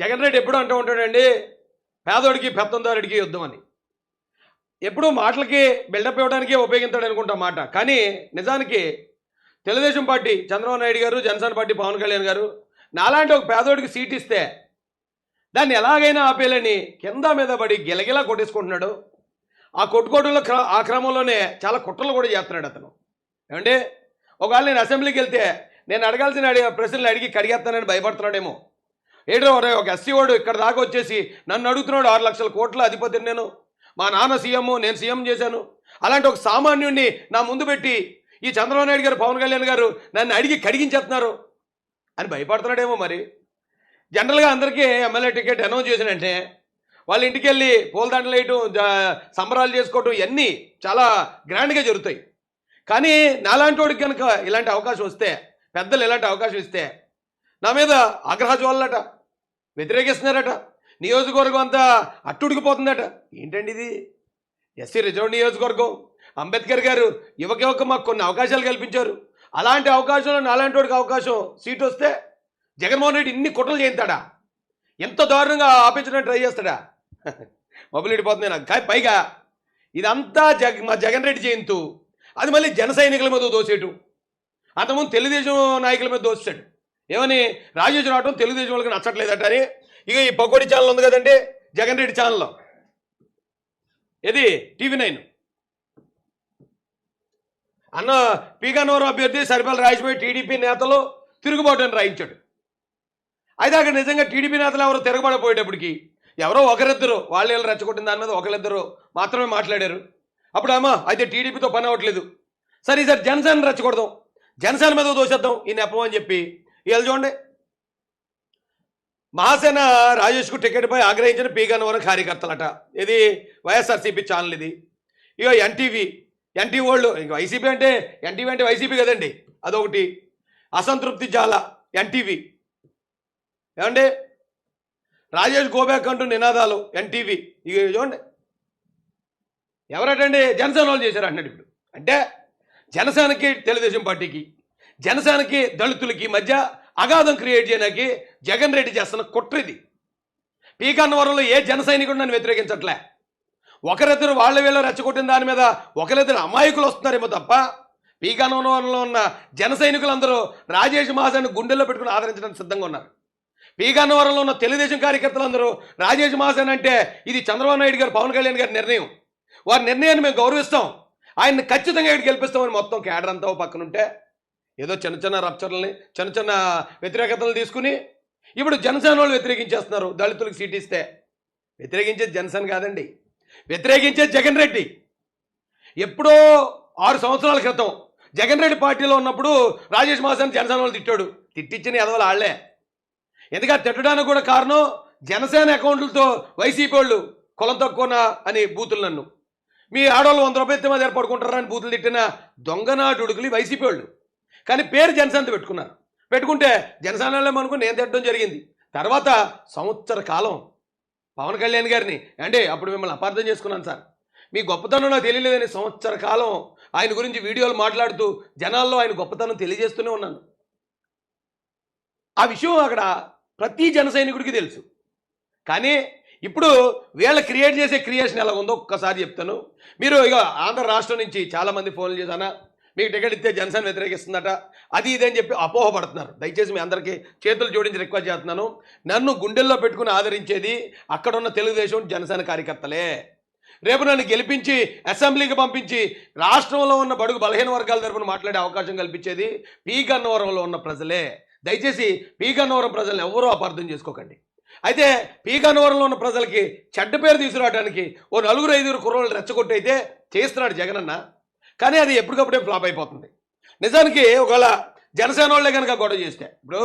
జగన్ రెడ్డి ఎప్పుడు అంటూ ఉంటాడండి పేదోడికి పెత్తందారుడికి యుద్ధం అని. ఎప్పుడూ మాటలకి బిల్డప్ ఇవ్వడానికే ఉపయోగిస్తాడు అనుకుంటా మాట. కానీ నిజానికి తెలుగుదేశం పార్టీ చంద్రబాబు నాయుడు గారు జనసేన పార్టీ పవన్ కళ్యాణ్ గారు నాలాంటి ఒక పేదోడికి సీట్ ఇస్తే దాన్ని ఎలాగైనా ఆపేయాలని కింద మీద పడి గిలగిలా కొట్టేసుకుంటున్నాడు. ఆ కొట్టుకోవడంలో ఆ క్రమంలోనే చాలా కుట్రలు కూడా చేస్తున్నాడు అతను. ఏమంటే ఒకవేళ నేను అసెంబ్లీకి వెళ్తే నేను అడగాల్సిన అడిగి ప్రశ్నలు అడిగి కడిగేస్తానని భయపడుతున్నాడేమో. ఏడో ఒక ఎస్సీ వాడు ఇక్కడ దాకా వచ్చేసి నన్ను అడుగుతున్నాడు ఆరు లక్షల కోట్ల అధిపతిని నేను. మా నాన్న సీఎం నేను సీఎం చేశాను. అలాంటి ఒక సామాన్యుడిని నా ముందు పెట్టి ఈ చంద్రబాబు నాయుడు గారు పవన్ కళ్యాణ్ గారు నన్ను అడిగి కడిగించేస్తున్నారు. అని భయపడుతున్నాడేమో మరి. జనరల్గా అందరికీ ఎమ్మెల్యే టికెట్ అనౌన్స్ చేసినంటే వాళ్ళ ఇంటికి వెళ్ళి పూలదండలు వేయటం సంబరాలు చేసుకోవటం ఇవన్నీ చాలా గ్రాండ్గా జరుగుతాయి. కానీ నాలాంటి వాడికి కనుక ఇలాంటి అవకాశం వస్తే పెద్దలు ఇలాంటి అవకాశం ఇస్తే నా మీద ఆగ్రహజ్వాలట వ్యతిరేకిస్తున్నారట. నియోజకవర్గం అంతా అట్టుడికిపోతుందట. ఏంటండి ఇది? ఎస్సీ రిజర్వ్ నియోజకవర్గం. అంబేద్కర్ గారు యువక యువక మాకు కొన్ని అవకాశాలు కల్పించారు. అలాంటి అవకాశంలో నాలాంటి వాడికి అవకాశం సీట్ వస్తే జగన్మోహన్ రెడ్డి ఇన్ని కుట్రలు చేయించాడా? ఎంత దారుణంగా ఆపించడానికి ట్రై చేస్తాడా? మొబిలిడిపోతుంది నాకు. కానీ పైగా ఇదంతా జగ మా జగన్ రెడ్డి జయంతు అది మళ్ళీ జన సైనికుల మీద దోసేటు అంతకుముందు తెలుగుదేశం నాయకుల మీద దోస్తాడు. ఏమని? రాజేష్ రావటం తెలుగుదేశం వాళ్ళకి నచ్చట్లేదట అని ఇక ఈ పకోడి ఛానల్ ఉంది కదండి జగన్ రెడ్డి ఛానల్లో. ఇది టీవీ నైన్. అన్న పీగన్నవరం అభ్యర్థి సరిపల్లి రాజమౌళి టీడీపీ నేతలు తిరుగుబాటు అని రాయించాడు. అయితే అక్కడ నిజంగా టీడీపీ నేతలు ఎవరో తిరగబడపోయేటప్పటికి ఎవరో ఒకరిద్దరు వాళ్ళు వీళ్ళు రెచ్చగొట్టిన దాని మీద ఒకరిద్దరు మాత్రమే మాట్లాడారు. అప్పుడు అమ్మ అయితే టీడీపీతో పని అవ్వట్లేదు. సరే ఈసారి జనసేన రెచ్చగొడదాం. జనసేన మీద దోసేద్దాం ఈ నెపం అని చెప్పి ఇవాళ చూడండి. మహాసేన రాజేష్కు టికెట్పై ఆగ్రహించిన పీ గన్నవరం కార్యకర్తలట. ఇది వైఎస్ఆర్సీపీ ఛానల్ ఇది. ఇక ఎన్టీవీ. ఎన్టీవీ వాళ్ళు ఇంక వైసీపీ అంటే ఎన్టీవీ అంటే వైసీపీ కదండి. అదొకటి. అసంతృప్తి జాల ఎన్టీవీ. ఏమండి? రాజేష్ గోబ్యాక్ అంటూ నినాదాలు ఎన్టీవీ. ఇక చూడండి. ఎవరటండి? జనసేన వాళ్ళు చేశారు అన్నాడు ఇప్పుడు. అంటే జనసేనకి తెలుగుదేశం పార్టీకి జనసేనకి దళితులకి మధ్య అగాధం క్రియేట్ చేయడానికి జగన్ రెడ్డి చేస్తున్న కుట్ర ఇది. పీకన్నవరంలో ఏ జన సైనికుడు నన్ను వ్యతిరేకించట్లే. ఒకరిద్దరు వాళ్ళ వీళ్ళు రెచ్చగొట్టిన దాని మీద ఒకరిద్దరు అమాయకులు వస్తున్నారేమో తప్ప పీకన్నవరంలో ఉన్న జన సైనికులందరూ రాజేష్ మహాజన్ గుండెల్లో పెట్టుకుని ఆదరించడానికి సిద్ధంగా ఉన్నారు. పీకన్నవరంలో ఉన్న తెలుగుదేశం కార్యకర్తలందరూ రాజేష్ మహాజన్ అంటే ఇది చంద్రబాబు నాయుడు గారు పవన్ కళ్యాణ్ గారి నిర్ణయం. వారి నిర్ణయాన్ని మేము గౌరవిస్తాం. ఆయన్ని ఖచ్చితంగా ఇక్కడికి గెలిపిస్తామని మొత్తం కేడర్ అంతా పక్కనుంటే పక్కన ఉంటే ఏదో చిన్న చిన్న రప్చర్లని చిన్న చిన్న వ్యతిరేకతలు తీసుకుని ఇప్పుడు జనసేన వాళ్ళు వ్యతిరేకించేస్తున్నారు దళితులకు సీట్ ఇస్తే. వ్యతిరేకించేది జనసేన కాదండి. వ్యతిరేకించేది జగన్ రెడ్డి. ఎప్పుడో ఆరు సంవత్సరాల క్రితం జగన్ రెడ్డి పార్టీలో ఉన్నప్పుడు రాజేష్ మాసాన్ని జనసేన వాళ్ళు తిట్టాడు. తిట్టించిన ఎదవలు ఆళ్ళే. ఎందుకంటే తిట్టడానికి కూడా కారణం జనసేన అకౌంట్లతో వైసీపీ వాళ్ళు కులం తక్కువనా అని బూతులు నన్ను. మీ ఆడవాళ్ళు వంద రూపాయలు మా దగ్గర ఏర్పడుకుంటారా అని బూతులు తిట్టిన దొంగనాటుడుకులు వైసీపీ వాళ్ళు. కానీ పేరు జనసేనతో పెట్టుకున్నారు. పెట్టుకుంటే జనసేనలో అనుకుని నేను తిట్టడం జరిగింది. తర్వాత సంవత్సర కాలం పవన్ కళ్యాణ్ గారిని అంటే అప్పుడు మిమ్మల్ని అపార్థం చేసుకున్నాను సార్. మీ గొప్పతనం నాకు తెలియలేదని సంవత్సర కాలం ఆయన గురించి వీడియోలు మాట్లాడుతూ జనాల్లో ఆయన గొప్పతనం తెలియజేస్తూనే ఉన్నాను. ఆ విషయం అక్కడ ప్రతి జన సైనికుడికి తెలుసు. కానీ ఇప్పుడు వీళ్ళ క్రియేట్ చేసే క్రియేషన్ ఎలా ఉందో ఒక్కసారి చెప్తాను. మీరు ఇక ఆంధ్ర రాష్ట్రం నుంచి చాలామంది ఫోన్లు చేశానా? మీకు టికెట్ ఇస్తే జనసేన వ్యతిరేకిస్తుందట. అది ఇది అని చెప్పి అపోహపడుతున్నారు దయచేసి మీ అందరికీ చేతులు జోడించి రిక్వెస్ట్ చేస్తున్నాను. నన్ను గుండెల్లో పెట్టుకుని ఆదరించేది అక్కడ ఉన్న తెలుగుదేశం జనసేన కార్యకర్తలే. రేపు నన్ను గెలిపించి అసెంబ్లీకి పంపించి రాష్ట్రంలో ఉన్న బడుగు బలహీన వర్గాల తరపున మాట్లాడే అవకాశం కల్పించేది పీ. గన్నవరంలో ఉన్న ప్రజలే. దయచేసి పీ. గన్నవరం ప్రజల్ని ఎవరూ అపార్థం చేసుకోకండి. అయితే పీ. గన్నవరంలో ఉన్న ప్రజలకి చెడ్డ పేరు తీసుకురావడానికి ఓ నలుగురు ఐదుగురు కుర్రోళ్ళు రెచ్చగొట్టయితే చేస్తున్నాడు జగనన్న. కానీ అది ఎప్పటికప్పుడే ఫ్లాప్ అయిపోతుంది. నిజానికి ఒకవేళ జనసేన వాళ్ళే కనుక గొడవ చేస్తే ఇప్పుడు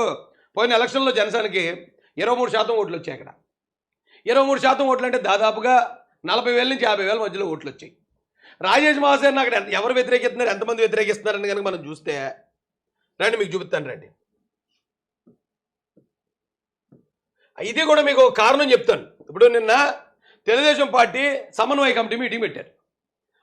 పోయిన ఎలక్షన్లో జనసేనకి ఇరవై మూడు శాతం ఓట్లు వచ్చాయి అక్కడ. ఇరవై మూడు శాతం ఓట్లు అంటే దాదాపుగా నలభై వేల నుంచి యాభై వేల మధ్యలో ఓట్లు వచ్చాయి. రాజేష్ మహాసేన్ అక్కడ ఎవరు వ్యతిరేకిస్తున్నారు ఎంతమంది వ్యతిరేకిస్తున్నారని కనుక మనం చూస్తే రండి మీకు చూపిస్తాను రండి. ఇది కూడా మీకు కారణం చెప్తాను. ఇప్పుడు నిన్న తెలుగుదేశం పార్టీ సమన్వయ కమిటీ మీటింగ్ పెట్టారు.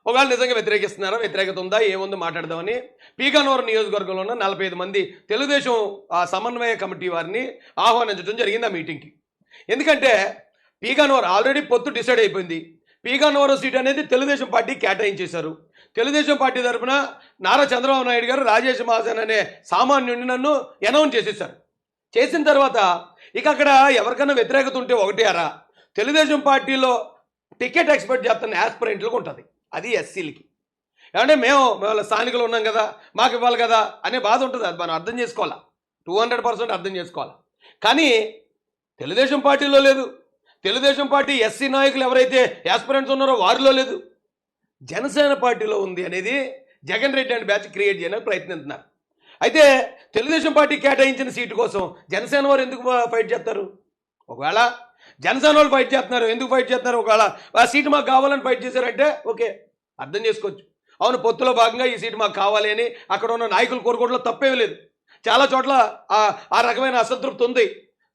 ఒకవేళ నిజంగా వ్యతిరేకిస్తున్నారా? వ్యతిరేకత ఉందా ఏముందో? మాట్లాడదామని. పీకానూరు నియోజకవర్గంలో ఉన్న నలభై ఐదు మంది తెలుగుదేశం ఆ సమన్వయ కమిటీ వారిని ఆహ్వానించడం జరిగింది ఆ మీటింగ్కి. ఎందుకంటే పీకానూరు ఆల్రెడీ పొత్తు డిసైడ్ అయిపోయింది. పీకానూరు సీట్ అనేది తెలుగుదేశం పార్టీ కేటాయించేశారు. తెలుగుదేశం పార్టీ తరఫున నారా చంద్రబాబు నాయుడు గారు రాజేష్ మహాజన్ అనే సామాన్యుడిని నన్ను అనౌన్స్ చేసేసారు చేసిన తర్వాత ఇక అక్కడ ఎవరికైనా వ్యతిరేకత ఉంటే ఒకటి అరా. తెలుగుదేశం పార్టీలో టికెట్ ఎక్స్పెక్ట్ చేస్తున్న యాస్పిరెంట్లకు ఉంటుంది. అది ఎస్సీలకి. ఏమంటే మేము మేము స్థానికులు ఉన్నాం కదా మాకు ఇవ్వాలి కదా అనే బాధ ఉంటుంది. అది మనం అర్థం చేసుకోవాలా? టూ హండ్రెడ్ పర్సెంట్ అర్థం చేసుకోవాలి? కానీ తెలుగుదేశం పార్టీలో లేదు. తెలుగుదేశం పార్టీ ఎస్సీ నాయకులు ఎవరైతే యాస్పిరెంట్స్ ఉన్నారో వారిలో లేదు. జనసేన పార్టీలో ఉంది అనేది Jagan Reddy and batch create చేయడానికి ప్రయత్నిస్తున్నారు. అయితే తెలుగుదేశం పార్టీ కేటాయించిన సీటు కోసం జనసేన వారు ఎందుకు ఫైట్ చేస్తారు? ఒకవేళ జనసేన వాళ్ళు ఫైట్ చేస్తున్నారు ఎందుకు ఫైట్ చేస్తున్నారు? ఒకవేళ ఆ సీటు మాకు కావాలని ఫైట్ చేశారంటే ఓకే. అర్థం చేసుకోవచ్చు. అవును పొత్తులో భాగంగా ఈ సీటు మాకు కావాలి అని అక్కడ ఉన్న నాయకులు కోరుకోవడంలో తప్పేమీ లేదు. చాలా చోట్ల ఆ- ఆ రకమైన అసంతృప్తి ఉంది.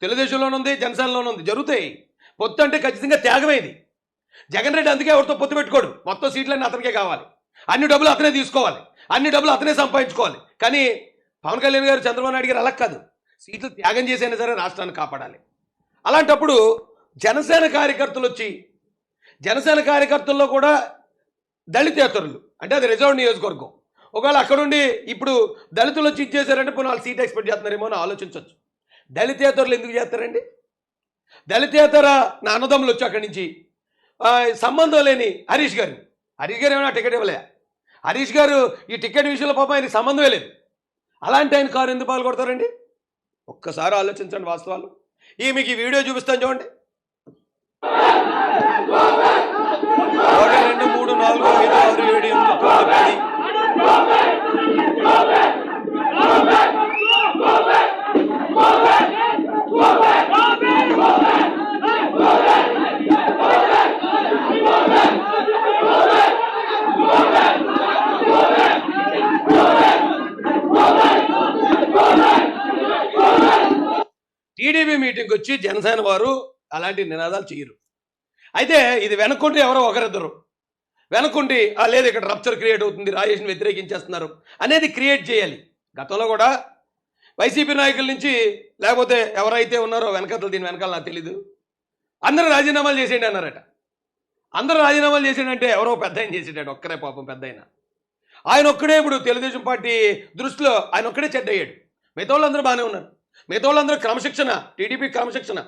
తెలుగుదేశంలోనుంది జనసేనలోనుంది ఉంది. జరుగుతాయి. పొత్తు అంటే ఖచ్చితంగా త్యాగమేది. జగన్ రెడ్డి అందుకే ఎవరితో పొత్తు పెట్టుకోడు. మొత్తం సీట్లన్నీ అతనికే కావాలి. అన్ని డబ్బులు అతనే తీసుకోవాలి. అన్ని డబ్బులు అతనే సంపాదించుకోవాలి. కానీ పవన్ కళ్యాణ్ గారు చంద్రబాబు నాయుడు గారు అలా కాదు. సీట్లు త్యాగం చేసైనా సరే రాష్ట్రాన్ని కాపాడాలి. అలాంటప్పుడు జనసేన కార్యకర్తలు వచ్చి జనసేన కార్యకర్తల్లో కూడా దళితేతరులు. అంటే అది రిజర్వ్ నియోజకవర్గం. ఒకవేళ అక్కడుండి ఇప్పుడు దళితులు వచ్చి ఇచ్చేసారంటే పోనీ వాళ్ళు సీట్ ఎక్స్పెక్ట్ చేస్తున్నారేమో అని ఆలోచించవచ్చు దళితేతరులు ఎందుకు చేస్తారండి? దళితేతర నా అన్నదమ్ములు వచ్చి అక్కడి నుంచి సంబంధం లేని హరీష్ గారు. హరీష్ గారు ఏమైనా టికెట్ ఇవ్వలే? హరీష్ గారు ఈ టికెట్ విషయంలో పాపం ఆయనకి సంబంధమే లేదు. అలాంటి ఆయన కారు ఎందుకు పాల్గొడతారండి ఒక్కసారి ఆలోచించండి వాస్తవాలు. ఈ మీకు ఈ వీడియో చూపిస్తాను చూడండి. ఒకటి రెండు మూడు నాలుగు ఐదు ఆరు ఏడు ఎనిమిది తొమ్మిది పది. టీడీపీ మీటింగ్కి వచ్చి జనసేన వారు అలాంటి నినాదాలు చేయరు. అయితే ఇది వెనక్కుంటే ఎవరో ఒకరిద్దరు. వెనక్కుండి "ఆ, లేదు ఇక్కడ రప్చర్ క్రియేట్ అవుతుంది రాజేష్ని వ్యతిరేకించేస్తున్నారు అనేది క్రియేట్ చేయాలి. గతంలో కూడా వైసీపీ నాయకుల నుంచి లేకపోతే ఎవరైతే ఉన్నారో వెనకతలు దీని వెనకాల నాకు తెలీదు. అందరూ రాజీనామాలు చేసేయండి అన్నారట. అందరూ రాజీనామాలు చేసేయండి ఎవరో పెద్ద ఆయన చేసేటాడు ఒక్కరే పాపం పెద్ద ఆయన. ఆయన ఒక్కడే ఇప్పుడు తెలుగుదేశం పార్టీ దృష్టిలో ఆయన ఒక్కడే చెడ్డయ్యాడు మిగతా వాళ్ళందరూ బాగానే ఉన్నారు. మిగతా వాళ్ళందరూ క్రమశిక్షణ టీడీపీ క్రమశిక్షణ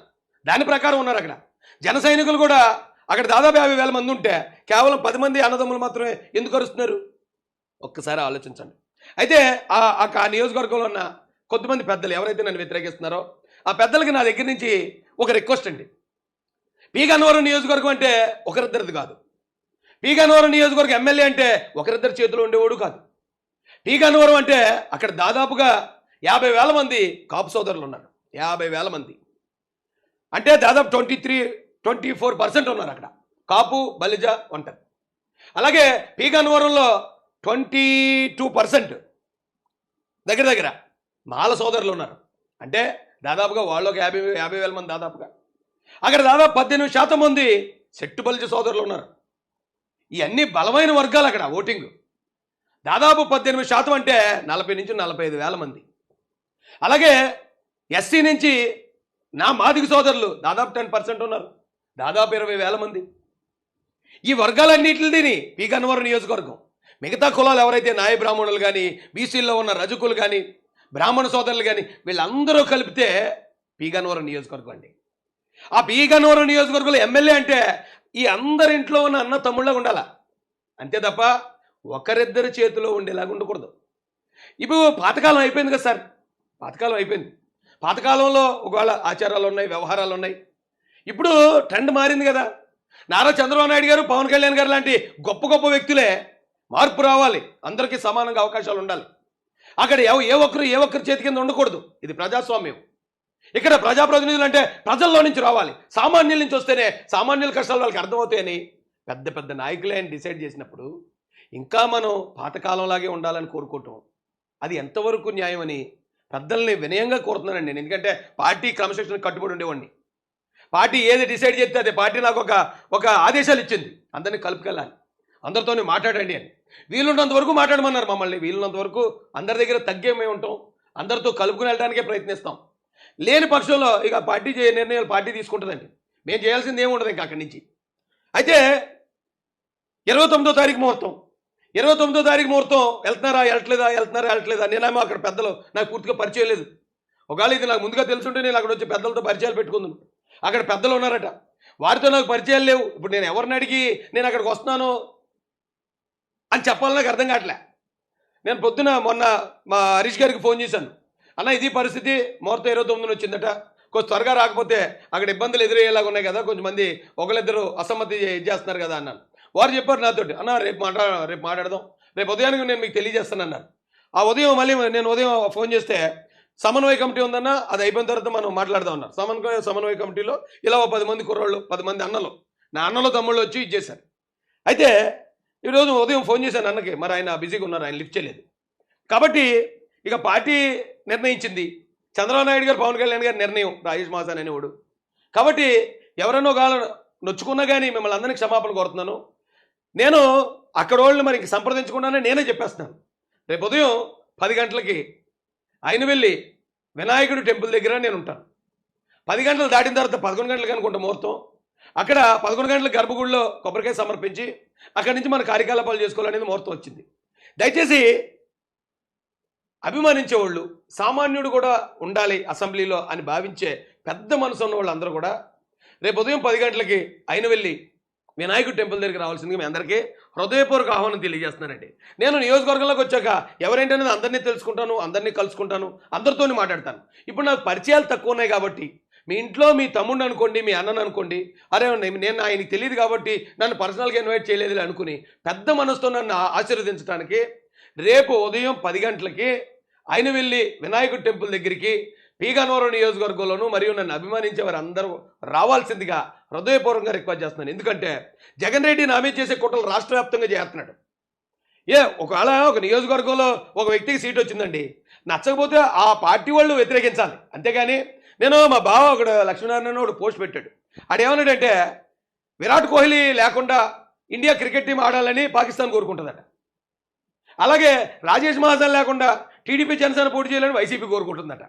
దాని ప్రకారం ఉన్నారు అక్కడ. జన సైనికులు కూడా అక్కడ దాదాపు యాభై వేల మంది ఉంటే కేవలం పది మంది అన్నదమ్ములు మాత్రమే ఎందుకు అరుస్తున్నారు? ఒక్కసారి ఆలోచించండి. అయితే ఆ నియోజకవర్గంలో ఉన్న కొంతమంది పెద్దలు ఎవరైతే నన్ను వ్యతిరేకిస్తున్నారో ఆ పెద్దలకి నా దగ్గర నుంచి ఒక రిక్వెస్ట్ అండి. పీ. గన్నవరం నియోజకవర్గం అంటే ఒకరిద్దరిది కాదు. పీ. గన్నవరం నియోజకవర్గం ఎమ్మెల్యే అంటే ఒకరిద్దరి చేతిలో ఉండేవాడు కాదు. పీ. గన్నవరం అంటే అక్కడ దాదాపుగా యాభై వేల మంది కాపు సోదరులు ఉన్నారు. యాభై వేల మంది. అంటే దాదాపు twenty three twenty four percent ఉన్నారు అక్కడ. కాపు బలిజ ఒంటరి. అలాగే పీగన్వరంలో ట్వంటీ టూ పర్సెంట్ దగ్గర దగ్గర మాల సోదరులు ఉన్నారు. అంటే దాదాపుగా వాళ్ళు ఒక యాభై యాభై వేల మంది దాదాపుగా. అక్కడ దాదాపు పద్దెనిమిది శాతం మంది సెట్టు బలిజ సోదరులు ఉన్నారు. ఇవన్నీ బలమైన వర్గాలు అక్కడ ఓటింగ్. దాదాపు పద్దెనిమిది శాతం అంటే నలభై నుంచి నలభై ఐదు వేల మంది. అలాగే ఎస్సీ నుంచి నా మాదిగ సోదరులు దాదాపు టెన్ పర్సెంట్ ఉన్నారు. దాదాపు ఇరవై వేల మంది. ఈ వర్గాలన్నింటిని పీ గన్నవరం నియోజకవర్గం. మిగతా కులాలు ఎవరైతే నాయ బ్రాహ్మణులు కానీ బీసీల్లో ఉన్న రజకులు కానీ బ్రాహ్మణ సోదరులు కానీ వీళ్ళందరూ కలిపితే పీ గన్నవరం నియోజకవర్గం అండి. ఆ పీ గన్నవరం నియోజకవర్గంలో ఎమ్మెల్యే అంటే ఈ అందరి ఇంట్లో ఉన్న అన్న తమ్ముళ్ళగా ఉండాల. అంతే తప్ప ఒకరిద్దరి చేతిలో ఉండేలాగా ఉండకూడదు. ఇప్పుడు పాతకాలం అయిపోయింది కదా సార్. పాతకాలం అయిపోయింది. పాతకాలంలో ఒకవేళ ఆచారాలు ఉన్నాయి వ్యవహారాలు ఉన్నాయి ఇప్పుడు ట్రెండ్ మారింది కదా. నారా చంద్రబాబు నాయుడు గారు పవన్ కళ్యాణ్ గారు లాంటి గొప్ప గొప్ప వ్యక్తులే మార్పు రావాలి. అందరికీ సమానంగా అవకాశాలు ఉండాలి. అక్కడ ఏ ఒక్కరు ఏ ఒక్కరి చేతి కింద ఉండకూడదు. ఇది ప్రజాస్వామ్యం. ఇక్కడ ప్రజాప్రతినిధులు అంటే ప్రజల్లో నుంచి రావాలి. సామాన్యుల నుంచి వస్తేనే సామాన్యుల కష్టాలు వాళ్ళకి అర్థమవుతాయని పెద్ద పెద్ద నాయకులే అని డిసైడ్ చేసినప్పుడు ఇంకా మనం పాతకాలంలాగే ఉండాలని కోరుకోవటం. అది ఎంతవరకు న్యాయమని పెద్దల్ని వినయంగా కోరుతున్నానండి నేను. ఎందుకంటే పార్టీ క్రమశిక్షణ కట్టుబడి ఉండేవాడిని. పార్టీ ఏది డిసైడ్ చేస్తే అదే పార్టీ నాకు ఒక ఒక ఆదేశాలు ఇచ్చింది. అందరినీ కలుపుకెళ్ళాలి. అందరితోనే మాట్లాడండి అని. వీలున్నంత వరకు మాట్లాడమన్నారు మమ్మల్ని. వీలున్నంత వరకు అందరి దగ్గర తగ్గే మేము ఉంటాం. అందరితో కలుపుకుని వెళ్ళడానికే ప్రయత్నిస్తాం. లేని పక్షంలో ఇక పార్టీ చే నిర్ణయాలు పార్టీ తీసుకుంటుందండి. మేము చేయాల్సింది ఏమి ఉండదు ఇంకా అక్కడి నుంచి. అయితే ఇరవై తొమ్మిదో తారీఖు ముహూర్తం. ఇరవై తొమ్మిదో తారీఖు ముహూర్తం వెళ్తున్నారా వెళ్ళట్లేదా వెళ్తున్నారా వెళ్ళట్లేదా? నేనేమో అక్కడ పెద్దలు నాకు పూర్తిగా పరిచయం లేదు. ఒకవేళ ఇది నాకు ముందుగా తెలుసుంటే నేను అక్కడ వచ్చి పెద్దలతో పరిచయాలు పెట్టుకుందాను. అక్కడ పెద్దలు ఉన్నారట. వారితో నాకు పరిచయాలు లేవు. ఇప్పుడు నేను ఎవరిని అడిగి నేను అక్కడికి వస్తున్నాను అని చెప్పాలని నాకు అర్థం కావట్లే. నేను పొద్దున మొన్న మా హరీష్ గారికి ఫోన్ చేశాను. అన్న ఇది పరిస్థితి. ముహూర్తం ఇరవై తొమ్మిదిన వచ్చిందట. కొంచెం త్వరగా రాకపోతే అక్కడ ఇబ్బందులు ఎదురయ్యేలాగా ఉన్నాయి కదా కొంచెం మంది ఒకళ్ళిద్దరు అసమ్మతి చేస్తున్నారు కదా అన్నాను. వారు చెప్పారు నాతోటి అన్న రేపు మాట్లా రేపు మాట్లాడదాం. రేపు ఉదయానికి నేను మీకు తెలియజేస్తాను అన్నారు ఆ ఉదయం మళ్ళీ నేను ఉదయం ఫోన్ చేస్తే సమన్వయ కమిటీ ఉందన్న అది అయిపోయిన తర్వాత మనం మాట్లాడదాం అన్నారు సమన్వయ సమన్వయ కమిటీలో ఇలా ఓ పది మంది కుర్రోళ్ళు పది మంది అన్నలు. నా అన్నలు తమ్ముళ్ళు వచ్చి ఇచ్చేశారు అయితే ఈరోజు ఉదయం ఫోన్ చేశాను అన్నకి మరి ఆయన బిజీగా ఉన్నారు ఆయన లిఫ్ట్ చేయలేదు. కాబట్టి ఇక పార్టీ నిర్ణయించింది. చంద్రబాబు నాయుడు గారు పవన్ కళ్యాణ్ గారి నిర్ణయం రాజేష్ మాసాన్ అనేవాడు. కాబట్టి ఎవరన్నో కాలం నొచ్చుకున్నా కానీ మిమ్మల్ని అందరినీ క్షమాపణ కోరుతున్నాను. నేను అక్కడ వాళ్ళని మరి ఇంక సంప్రదించకుండానే నేనే చెప్పేస్తున్నాను. రేపు ఉదయం పది గంటలకి ఆయన వెళ్ళి వినాయకుడు టెంపుల్ దగ్గర నేను ఉంటాను. పది గంటలు దాటిన తర్వాత పదకొండు గంటలకు అనుకుంటా ముహూర్తం. అక్కడ పదకొండు గంటల గర్భగుడిలో కొబ్బరికాయ సమర్పించి అక్కడి నుంచి మన కార్యకలాపాలు చేసుకోవాలనేది ముహూర్తం వచ్చింది. దయచేసి అభిమానించేవాళ్ళు సామాన్యుడు కూడా ఉండాలి అసెంబ్లీలో అని భావించే పెద్ద మనసు ఉన్న వాళ్ళందరూ కూడా రేపు ఉదయం పది గంటలకి ఆయన వెళ్ళి వినాయకుడు టెంపుల్ దగ్గరికి రావాల్సిందిగా మీ అందరికీ హృదయపూర్వక ఆహ్వానం తెలియజేస్తున్నానండి. నేను నియోజకవర్గంలోకి వచ్చాక ఎవరేంటనేది అందరినీ తెలుసుకుంటాను అందరినీ కలుసుకుంటాను అందరితోని మాట్లాడతాను. ఇప్పుడు నాకు పరిచయాలు తక్కువ ఉన్నాయి కాబట్టి మీ ఇంట్లో మీ తమ్ముడు అనుకోండి మీ అన్నను అనుకోండి అరే నేను నేను ఆయనకి తెలియదు కాబట్టి నన్ను పర్సనల్గా ఇన్వైట్ చేయలేదు అనుకుని పెద్ద మనసుతో నన్ను ఆశీర్వదించడానికి రేపు ఉదయం పది గంటలకి ఆయన వెళ్ళి వినాయకుడు టెంపుల్ దగ్గరికి పీగనవరం నియోజకవర్గంలోను మరియు నన్ను అభిమానించే వారందరూ రావాల్సిందిగా హృదయపూర్వకంగా రిక్వెస్ట్ చేస్తున్నాను. ఎందుకంటే జగన్ రెడ్డి నామే చేసే కుట్రలు రాష్ట్ర వ్యాప్తంగా చేస్తున్నాడు. ఏ ఒకవేళ ఒక నియోజకవర్గంలో ఒక వ్యక్తికి సీట్ వచ్చిందండి నచ్చకపోతే ఆ పార్టీ వాళ్ళు వ్యతిరేకించాలి. అంతేగాని నేను మా బావ ఒకడు లక్ష్మీనారాయణ ఒకడు పోస్ట్ పెట్టాడు. ఆడేమన్నాడంటే విరాట్ కోహ్లీ లేకుండా ఇండియా క్రికెట్ టీం ఆడాలని పాకిస్తాన్ కోరుకుంటుందట. అలాగే రాజేష్ మహాజన్ లేకుండా టీడీపీ జనసేన పోటీ చేయాలని వైసీపీ కోరుకుంటుందట.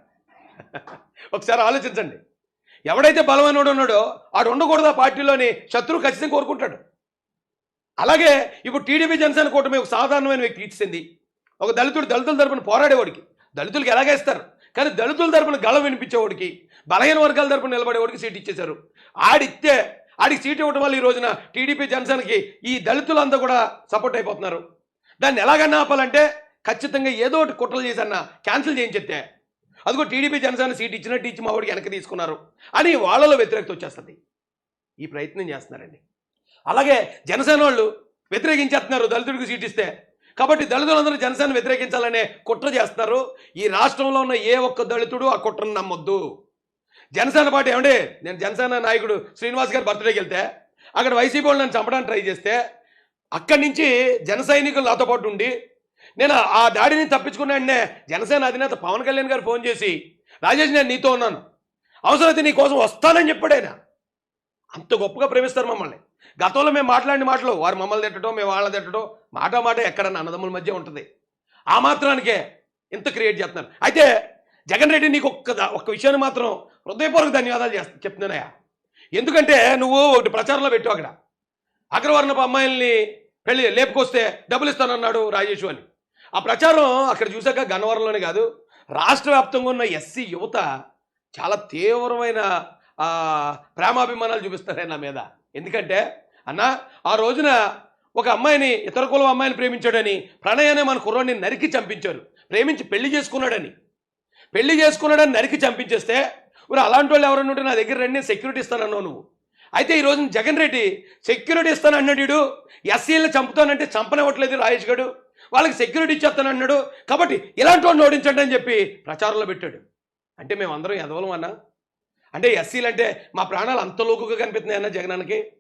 ఒకసారి ఆలోచించండి. ఎవడైతే బలమైనడు ఉన్నాడో ఆడు ఉండకూడదు ఆ పార్టీలోని శత్రువు ఖచ్చితంగా కోరుకుంటాడు. అలాగే ఇప్పుడు టీడీపీ జనసేన కూటమి ఒక సాధారణమైన వ్యక్తి ఇచ్చింది. ఒక దళితుడు దళితుల తరపున పోరాడేవాడికి. దళితులకు ఎలాగే ఇస్తారు? కానీ దళితుల తరపున గళం వినిపించేవాడికి బలహీన వర్గాల తరపున నిలబడేవాడికి సీట్ ఇచ్చేశారు. ఆడిస్తే ఆడికి సీట్ ఇవ్వడం వల్ల ఈ రోజున టీడీపీ జనసేనకి ఈ దళితులంతా కూడా సపోర్ట్ అయిపోతున్నారు. దాన్ని ఎలాగన్నా ఆపాలంటే ఖచ్చితంగా ఏదో ఒకటి కుట్రలు చేసన్నా క్యాన్సిల్ చేయించేస్తే అదిగో టీడీపీ జనసేన సీట్ ఇచ్చినట్టు ఇచ్చి మా వాడికి వెనక్కి తీసుకున్నారు అని వాళ్ళలో వ్యతిరేకత వచ్చేస్తుంది. ఈ ప్రయత్నం చేస్తున్నారండి. అలాగే జనసేన వాళ్ళు వ్యతిరేకించేస్తున్నారు దళితుడికి సీట్ ఇస్తే. కాబట్టి దళితులందరూ జనసేన వ్యతిరేకించాలనే కుట్ర చేస్తున్నారు. ఈ రాష్ట్రంలో ఉన్న ఏ ఒక్క దళితుడు ఆ కుట్రను నమ్మొద్దు. జనసేన పార్టీ ఏమండి నేను జనసేన నాయకుడు శ్రీనివాస్ గారి బర్త్డేకి వెళ్తే అక్కడ వైసీపీ వాళ్ళు నన్ను చంపడానికి ట్రై చేస్తే అక్కడి నుంచి జన సైనికులు నాతో పాటు ఉండి నేను ఆ దాడిని తప్పించుకున్నాడనే జనసేన అధినేత పవన్ కళ్యాణ్ గారు ఫోన్ చేసి రాజేష్ నేను నీతో ఉన్నాను. అవసరమైతే నీ కోసం వస్తానని చెప్పాడైనా అంత గొప్పగా ప్రేమిస్తారు మమ్మల్ని. గతంలో మేము మాట్లాడిన మాటలు వారు మమ్మల్ని తిట్టడం మేము వాళ్ళని తిట్టడం మాట మాట ఎక్కడన్నా అన్నదమ్ముల మధ్య ఉంటుంది. ఆ మాత్రానికే ఇంత క్రియేట్ చేస్తున్నారు. అయితే జగన్ రెడ్డి నీకు ఒక్క ఒక్క విషయాన్ని మాత్రం హృదయపూర్వక ధన్యవాదాలు చేస్తా చెప్తున్నానయ్యా ఎందుకంటే నువ్వు ఒకటి ప్రచారంలో పెట్టావు అక్కడ. అగ్రవర్ణపు అమ్మాయిల్ని పెళ్ళి లేపుకొస్తే డబ్బులు ఇస్తానన్నాడు రాజేషు అని. ఆ ప్రచారం అక్కడ చూసాక గన్నవరంలోనే కాదు రాష్ట్ర వ్యాప్తంగా ఉన్న ఎస్సీ యువత చాలా తీవ్రమైన ప్రేమాభిమానాలు చూపిస్తారే నా మీద. ఎందుకంటే అన్న ఆ రోజున ఒక అమ్మాయిని ఇతర కులం అమ్మాయిని ప్రేమించాడని ప్రణయాన్ని మన కుర్రాడిని నరికి చంపించారు. ప్రేమించి పెళ్ళి చేసుకున్నాడని. పెళ్ళి చేసుకున్నాడని నరికి చంపించేస్తే మరి అలాంటి వాళ్ళు ఎవరైనా ఉంటే నా దగ్గర రండి సెక్యూరిటీ ఇస్తానన్నావు నువ్వు. అయితే ఈ రోజున జగన్ రెడ్డి సెక్యూరిటీ ఇస్తానన్నాడు అన్నాడు ఎస్సీలు చంపుతానంటే చంపనివ్వట్లేదు రాజేష్ గడు వాళ్ళకి సెక్యూరిటీ ఇచ్చేస్తానన్నాడు కాబట్టి ఇలాంటి వాడిని ఓడించండి అని చెప్పి ప్రచారంలో పెట్టాడు. అంటే మేము అందరం ఎదవలం అన్నా? అంటే ఎస్సీలు అంటే మా ప్రాణాలు అంత లోకుగా కనిపిస్తున్నాయి అన్న జగనానికి?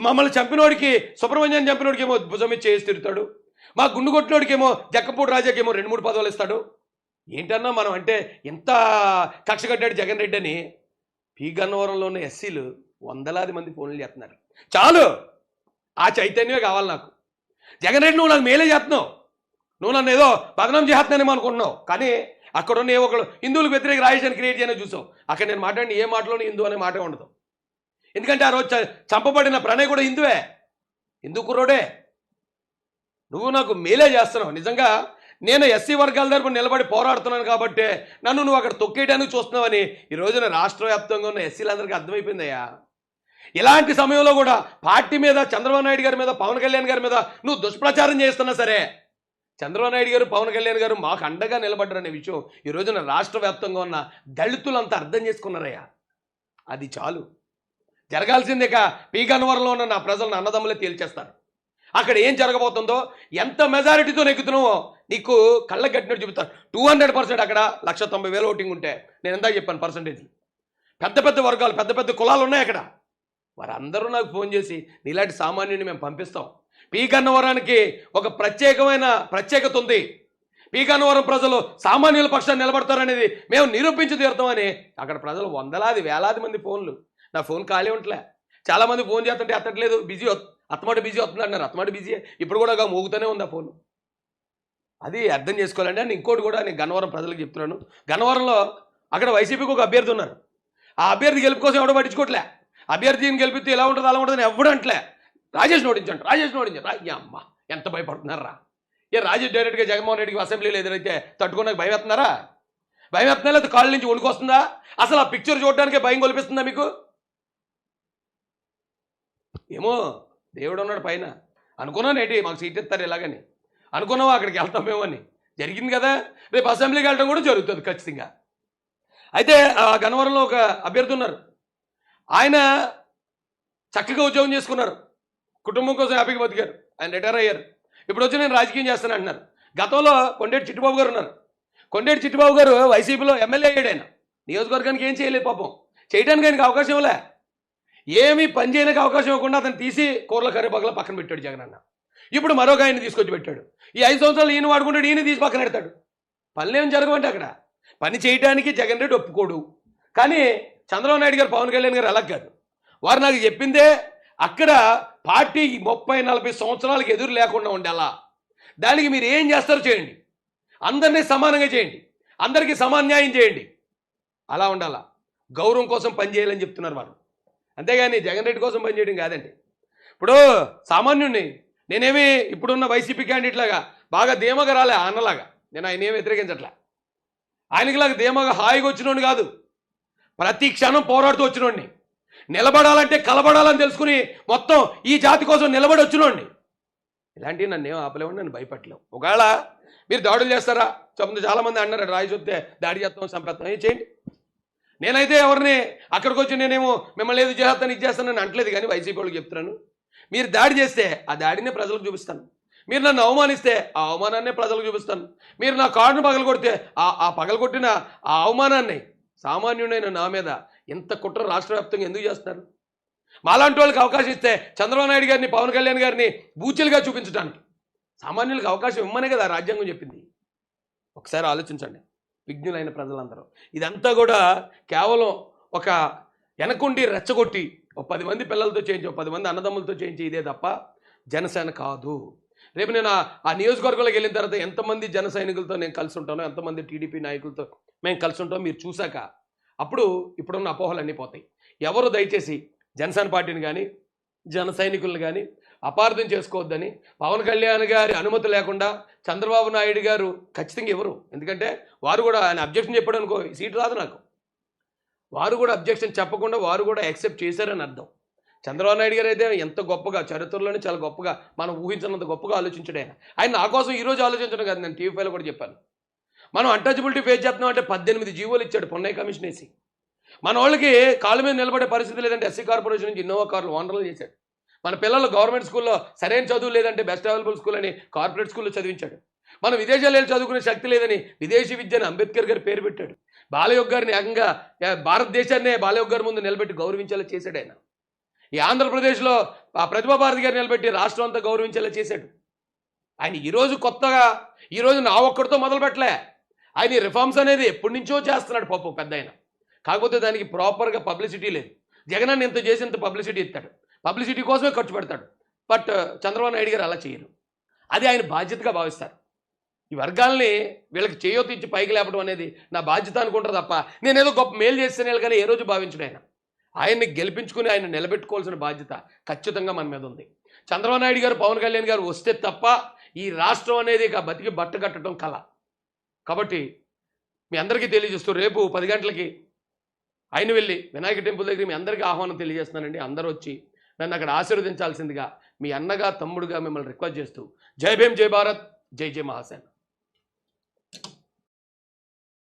మమ్మల్ని చంపినోడికి సుబ్రహ్మణ్యం చంపినోడికి ఏమో భుజం మీద చేసి తిరుగుతాడు. మా గుండు కొట్టినోడికేమో జక్కపూడి రాజాకేమో రెండు మూడు పదవులు ఇస్తాడు. ఏంటన్నా మనం అంటే ఎంత కక్ష కట్టాడు జగన్ రెడ్డి అని? పీ గన్నవరంలో ఉన్న ఎస్సీలు వందలాది మంది ఫోన్లు చేస్తున్నారు. చాలు! ఆ చైతన్యమే కావాలి నాకు. జగన్ రెడ్డి నువ్వు నాకు మేలే చేస్తున్నావు. నువ్వు నన్ను ఏదో బదనం చేస్తున్నానేమో అనుకుంటున్నావు. కానీ అక్కడ ఉన్న ఏ ఒకళ్ళు హిందువులకు వ్యతిరేక రాజేశాన్ని క్రియేట్ చేయని చూసావు. అక్కడ నేను మాట్లాడిన ఏ మాటలోని హిందూ అనే మాట ఉండదు. ఎందుకంటే ఆ రోజు చ- చంపబడిన ప్రణయ్ కూడా హిందువే. హిందూ కుర్రోడే. నువ్వు నాకు మేలే చేస్తున్నావు. నిజంగా నేను ఎస్సీ వర్గాల తరపున నిలబడి పోరాడుతున్నాను కాబట్టి నన్ను నువ్వు అక్కడ తొక్కేయడానికి చూస్తున్నావని ఈ రోజున రాష్ట్ర వ్యాప్తంగా ఉన్న ఎస్సీలందరికీ అర్థమైపోయిందయ్యా. ఇలాంటి సమయంలో కూడా పార్టీ మీద చంద్రబాబు నాయుడు గారి మీద పవన్ కళ్యాణ్ గారి మీద నువ్వు దుష్ప్రచారం చేస్తున్నా సరే చంద్రబాబు నాయుడు గారు పవన్ కళ్యాణ్ గారు మాకు అండగా నిలబడ్డారనే విషయం ఈ రోజున రాష్ట్ర వ్యాప్తంగా ఉన్న దళితులంతా అర్థం చేసుకున్నారయ్యా. అది చాలు. జరగాల్సిందే కా పీ. ఉన్న నా ప్రజలను అన్నదమ్ములే తేల్చేస్తారు. అక్కడ ఏం జరగబోతుందో ఎంత మెజారిటీతో నెక్కుతున్నావో నీకు కళ్ళ కట్టినట్టు చూపుతారు టూ హండ్రెడ్ పర్సెంట్ అక్కడ లక్ష తొంభై వేల ఓటింగ్ ఉంటే నేను ఎంతా చెప్పాను పర్సంటేజ్. పెద్ద పెద్ద వర్గాలు పెద్ద పెద్ద కులాలు ఉన్నాయి అక్కడ. వారందరూ నాకు ఫోన్ చేసి నీలాంటి సామాన్యుని మేము పంపిస్తాం. పీ గన్నవరానికి ఒక ప్రత్యేకమైన ప్రత్యేకత ఉంది. పీ గన్నవరం ప్రజలు సామాన్యుల పక్షాన్ని నిలబడతారనేది మేము నిరూపించి తీరుతామని అక్కడ ప్రజలు వందలాది వేలాది మంది ఫోన్లు. నా ఫోన్ ఖాళీ ఉంటలే. చాలామంది ఫోన్ చేస్తుంటే ఎత్తట్లేదు. బిజీ అత్తమాట బిజీ వస్తుంది అంటున్నారు అత్తమాట బిజీ. ఇప్పుడు కూడా మోగుతూనే ఉంది ఆ ఫోన్. అది అర్థం చేసుకోవాలండి అని ఇంకోటి కూడా నేను గన్నవరం ప్రజలకు చెప్తున్నాను. గన్నవరంలో అక్కడ వైసీపీకి ఒక అభ్యర్థి ఉన్నారు. ఆ అభ్యర్థి గెలుపు కోసం ఎవడో పట్టించుకోవట్లే అభ్యర్థిని గెలిపితే ఎలా ఉంటుంది అలా ఉంటుందని ఎవడు అంటలే. రాజేష్ నోడించండి రాజేష్ నోడించండి. అమ్మ ఎంత భయపడుతున్నారా? ఏ రాజేష్ డైరెక్ట్గా జగన్మోహన్ రెడ్డికి అసెంబ్లీలో ఎదురైతే తట్టుకోడానికి భయం వేస్తున్నారా భయం వేస్తున్నా లేదా కాళ్ళ నుంచి వణుకొస్తుందా అసలు ఆ పిక్చర్ చూడడానికే భయం కొలిపిస్తుందా మీకు? ఏమో దేవుడు ఉన్నాడు పైన. అనుకున్నాను ఏంటి మాకు సీట్ ఇస్తారు ఇలాగని. అనుకున్నావా అక్కడికి వెళ్తామేమో అని. జరిగింది కదా రేపు అసెంబ్లీకి వెళ్ళడం కూడా జరుగుతుంది ఖచ్చితంగా. అయితే ఆ గన్నవరంలో ఒక అభ్యర్థి ఉన్నారు. ఆయన చక్కగా ఉద్యోగం చేసుకున్నారు. కుటుంబం కోసం హ్యాపీగా బతికారు. ఆయన రిటైర్ అయ్యారు. ఇప్పుడు వచ్చి నేను రాజకీయం చేస్తాను అంటున్నారు. గతంలో కొండేటి చిట్టిబాబు గారు ఉన్నారు. కొండేటి చిట్టిబాబు గారు వైసీపీలో ఎమ్మెల్యే అయ్యాడు ఆయన. నియోజకవర్గానికి ఏం చేయలేదు పాపం. చేయడానికి ఆయనకి అవకాశం ఇవ్వలే. ఏమీ పని చేయడానికి అవకాశం ఇవ్వకుండా అతను తీసి కూరల కరివేపాకుల పక్కన పెట్టాడు జగన్ అన్న. ఇప్పుడు మరొక ఆయన తీసుకొచ్చి పెట్టాడు. ఈ ఐదు సంవత్సరాలు ఈయన వాడుకుంటాడు ఈయన తీసి పక్కన పెడతాడు. పనులేం జరగమంటే అక్కడ. పని చేయడానికి జగన్ రెడ్డి ఒప్పుకోడు. కానీ చంద్రబాబు నాయుడు గారు పవన్ కళ్యాణ్ గారు అలా కాదు. వారు నాకు చెప్పిందే అక్కడ పార్టీ ముప్పై నలభై సంవత్సరాలకు ఎదురు లేకుండా ఉండాలా. దానికి మీరు ఏం చేస్తారో చేయండి. అందరినీ సమానంగా చేయండి. అందరికీ సమాన్యాయం చేయండి. అలా ఉండాలా? గౌరవం కోసం పనిచేయాలని చెప్తున్నారు వారు. అంతేగాని జగన్ రెడ్డి కోసం పనిచేయడం కాదండి. ఇప్పుడు సామాన్యుడిని నేనేమి ఇప్పుడున్న వైసీపీ క్యాండిడేట్ లాగా బాగా ధీమగా రాలే అన్నలాగా. నేను ఆయన ఏమి వ్యతిరేకించట్లే. ఆయనకిలాగా ధీమగా హాయిగా వచ్చినోడు కాదు. ప్రతి క్షణం పోరాడుతూ వచ్చినోడిని. నిలబడాలంటే కలబడాలని తెలుసుకుని మొత్తం ఈ జాతి కోసం నిలబడి వచ్చినోడిని. ఇలాంటివి నన్ను ఏం ఆపలేవు నన్ను భయపడలేవు ఒకవేళ మీరు దాడులు చేస్తారా? చెప్పండి చాలా మంది అన్నారు? రాయి చూస్తే దాడి చేస్తాం సంప్రదాయం ఏం చేయండి. నేనైతే ఎవరిని అక్కడికి వచ్చి నేనేమో మిమ్మల్ని ఏది చేస్తాను ఇది చేస్తానని అంటలేదు కానీ వైసీపీ వాళ్ళకి చెప్తున్నాను. మీరు దాడి చేస్తే ఆ దాడిని ప్రజలకు చూపిస్తాను. మీరు నన్ను అవమానిస్తే ఆ అవమానాన్ని ప్రజలకు చూపిస్తాను. మీరు నా కార్డును పగలగొడితే ఆ ఆ పగలగొట్టిన ఆ అవమానాన్ని సామాన్యుడైన నా మీద ఎంత కుట్ర రాష్ట్ర వ్యాప్తంగా ఎందుకు చేస్తున్నారు? మాలాంటి వాళ్ళకి అవకాశం ఇస్తే చంద్రబాబు నాయుడు గారిని పవన్ కళ్యాణ్ గారిని బూచిలుగా చూపించడానికి సామాన్యులకు అవకాశం ఇమ్మనే కదా రాజ్యాంగం చెప్పింది. ఒకసారి ఆలోచించండి విజ్ఞులైన ప్రజలందరూ. ఇదంతా కూడా కేవలం ఒక వెనకుండి రెచ్చగొట్టి ఒక పది మంది పిల్లలతో చేయించి ఒక పది మంది అన్నదమ్ములతో చేయించి ఇదే తప్ప జనసేన కాదు. రేపు నేను ఆ- నియోజకవర్గంలోకి వెళ్ళిన తర్వాత ఎంతమంది జన సైనికులతో నేను కలిసి ఉంటానో ఎంతమంది టీడీపీ నాయకులతో మేము కలిసి ఉంటాం మీరు చూశాక అప్పుడు ఇప్పుడున్న అపోహలు అన్నీ పోతాయి. ఎవరు దయచేసి జనసేన పార్టీని కానీ జన సైనికులను కానీ అపార్థం చేసుకోవద్దని పవన్ కళ్యాణ్ గారి అనుమతి లేకుండా చంద్రబాబు నాయుడు గారు ఖచ్చితంగా ఎవరు? ఎందుకంటే వారు కూడా ఆయన అబ్జెక్షన్ చెప్పాడు అనుకో సీట్ రాదు నాకు. వారు కూడా అబ్జెక్షన్ చెప్పకుండా వారు కూడా యాక్సెప్ట్ చేశారని అర్థం. చంద్రబాబు నాయుడు గారు అయితే ఎంత గొప్పగా చరిత్రలోనే చాలా గొప్పగా మనం ఊహించినంత గొప్పగా ఆలోచించడే. ఆయన నా కోసం ఈరోజు ఆలోచించడం కాదు నేను టీవీ ఫైవ్లో కూడా చెప్పాను. మనం అన్టచబిలిటీ ఫేస్ చేస్తున్నాం అంటే పద్దెనిమిది జీవోలు ఇచ్చాడు పొన్నయ్య కమిషన్ వేసి. మన వాళ్ళకి కాళ్ళ మీద నిలబడే పరిస్థితి లేదంటే ఎస్సీ కార్పొరేషన్ నుంచి ఇన్నోవా కార్లు ఓనర్లు చేశాడు. మన పిల్లలు గవర్నమెంట్ స్కూల్లో సరైన చదువు లేదంటే బెస్ట్ అవైలబుల్ స్కూల్ అని కార్పొరేట్ స్కూల్లో చదివించాడు. మనం విదేశాలు వెళ్ళి చదువుకునే శక్తి లేదని విదేశీ విద్యను అంబేద్కర్ గారు పేరు పెట్టాడు. బాలయోగ్ గారిని ఏకంగా భారతదేశాన్నే బాలయోగ్ గారి ముందు నిలబెట్టి గౌరవించేలా చేశాడు ఆయన. ఈ ఆంధ్రప్రదేశ్లో ఆ ప్రతిభా భారతి నిలబెట్టి రాష్ట్రం అంతా గౌరవించేలా చేశాడు. ఆయన ఈరోజు కొత్తగా ఈరోజు నా ఒక్కడితో మొదలు పెట్టలే. ఆయన ఈ రిఫార్మ్స్ అనేది ఎప్పటి నుంచో చేస్తున్నాడు పాపం పెద్ద ఆయన. కాకపోతే దానికి ప్రాపర్గా పబ్లిసిటీ లేదు. జగన్ అన్న ఇంత చేసి ఇంత పబ్లిసిటీ ఇస్తాడు. పబ్లిసిటీ కోసమే ఖర్చు పెడతాడు. బట్ చంద్రబాబు నాయుడు గారు అలా చేయరు. అది ఆయన బాధ్యతగా భావిస్తారు. ఈ వర్గాల్ని వీళ్ళకి చేయొత్తి ఇచ్చి పైకి లేపడం అనేది నా బాధ్యత అనుకుంటారు తప్ప నేనేదో గొప్ప మేలు చేస్తాను కానీ ఏ రోజు భావించడం ఆయన. ఆయన్ని గెలిపించుకుని ఆయన నిలబెట్టుకోవాల్సిన బాధ్యత ఖచ్చితంగా మన మీద ఉంది. చంద్రబాబు నాయుడు గారు పవన్ కళ్యాణ్ గారు వస్తే తప్ప ఈ రాష్ట్రం అనేది ఇక బతికి బట్ట కట్టడం కల. కాబట్టి మీ అందరికీ తెలియజేస్తూ రేపు పది గంటలకి ఆయన వెళ్ళి వినాయక టెంపుల్ దగ్గర మీ అందరికీ ఆహ్వానం తెలియజేస్తున్నానండి. అందరూ వచ్చి నన్ను అక్కడ ఆశీర్వదించాల్సిందిగా మీ అన్నగా తమ్ముడుగా మిమ్మల్ని రిక్వెస్ట్ చేస్తూ జై భీమ్ జై భారత్ జై జై మహాసేన